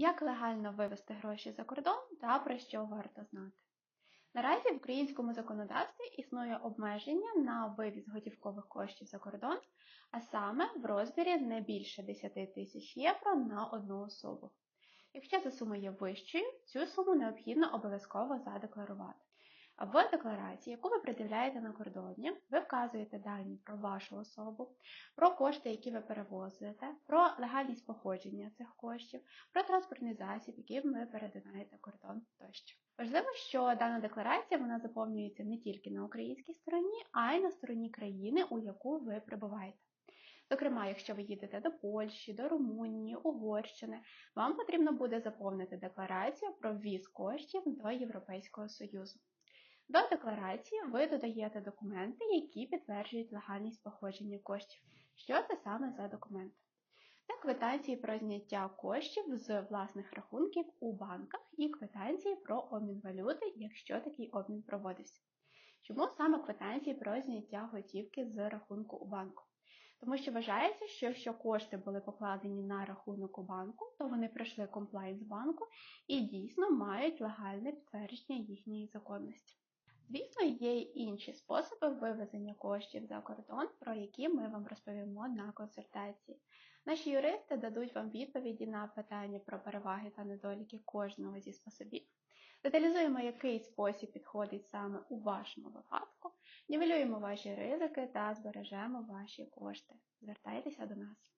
Як легально вивести гроші за кордон та про що варто знати? Наразі в українському законодавстві існує обмеження на вивіз готівкових коштів за кордон, а саме в розмірі не більше 10 тисяч євро на одну особу. Якщо ця сума є вищою, цю суму необхідно обов'язково задекларувати. В декларації, яку ви приділяєте на кордоні, ви вказуєте дані про вашу особу, про кошти, які ви перевозите, про легальність походження цих коштів, про транспортний засіб, яким ви перетинаєте кордон тощо. Важливо, що дана декларація вона заповнюється не тільки на українській стороні, а й на стороні країни, у яку ви прибуваєте. Зокрема, якщо ви їдете до Польщі, до Румунії, Угорщини, вам потрібно буде заповнити декларацію про ввіз коштів до Європейського Союзу. До декларації ви додаєте документи, які підтверджують легальність походження коштів. Що це саме за документи? Це квитанції про зняття коштів з власних рахунків у банках і квитанції про обмін валюти, якщо такий обмін проводився. Чому саме квитанції про зняття готівки з рахунку у банку? Тому що вважається, що якщо кошти були покладені на рахунок у банку, то вони пройшли комплайнс банку і дійсно мають легальне підтвердження їхньої законності. Є й інші способи вивезення коштів за кордон, про які ми вам розповімо на консультації. Наші юристи дадуть вам відповіді на питання про переваги та недоліки кожного зі способів. Деталізуємо, який спосіб підходить саме у вашому випадку, нівелюємо ваші ризики та збережемо ваші кошти. Звертайтеся до нас.